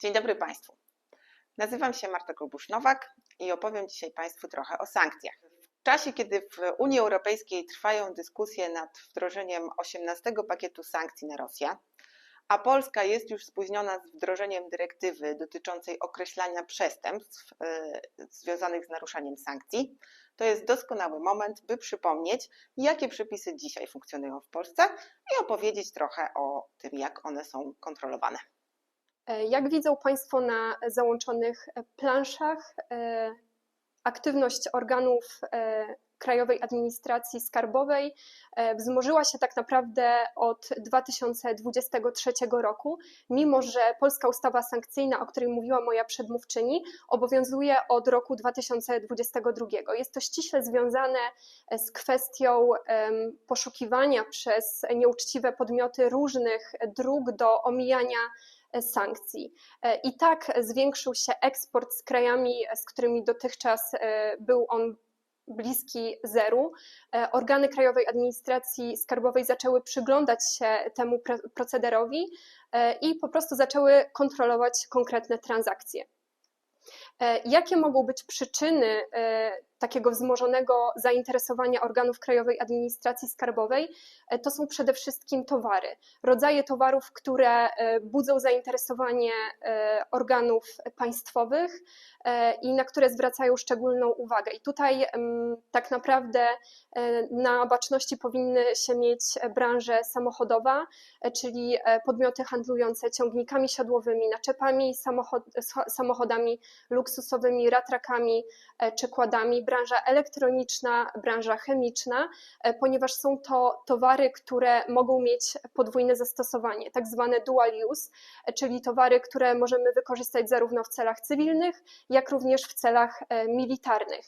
Dzień dobry Państwu. Nazywam się Marta Kobusz-Nowak i opowiem dzisiaj Państwu trochę o sankcjach. W czasie, kiedy w Unii Europejskiej trwają dyskusje nad wdrożeniem 18 pakietu sankcji na Rosję, a Polska jest już spóźniona z wdrożeniem dyrektywy dotyczącej określania przestępstw yy, związanych z naruszaniem sankcji, to jest doskonały moment, by przypomnieć, jakie przepisy dzisiaj funkcjonują w Polsce i opowiedzieć trochę o tym, jak one są kontrolowane. E, Jak widzą Państwo na załączonych planszach, e, aktywność organów e, Krajowej Administracji Skarbowej e, wzmożyła się tak naprawdę od 2023 roku, mimo że polska ustawa sankcyjna, o której mówiła moja przedmówczyni, obowiązuje od roku 2022. Jest to ściśle związane z kwestią poszukiwania przez nieuczciwe podmioty różnych dróg do omijania e, sankcji. E, I tak zwiększył się eksport z krajami, z którymi dotychczas e, był on bliski zeru. E, Organy Krajowej Administracji Skarbowej zaczęły przyglądać się temu pro- procederowi e, i po prostu zaczęły kontrolować konkretne transakcje. E, Jakie mogą być przyczyny e, takiego wzmożonego zainteresowania organów Krajowej Administracji Skarbowej? E, To są przede wszystkim towary, rodzaje towarów, które e, budzą zainteresowanie e, organów państwowych i na które zwracają szczególną uwagę. I tutaj tak naprawdę na baczności powinny się mieć branże samochodowa, czyli podmioty handlujące ciągnikami siodłowymi, naczepami, samochod, samochodami luksusowymi, ratrakami czy kładami, branża elektroniczna, branża chemiczna, e, ponieważ są to towary, które mogą mieć podwójne zastosowanie, tak zwane dual use, e, czyli towary, które możemy wykorzystać zarówno w celach cywilnych, jak również w celach e, militarnych.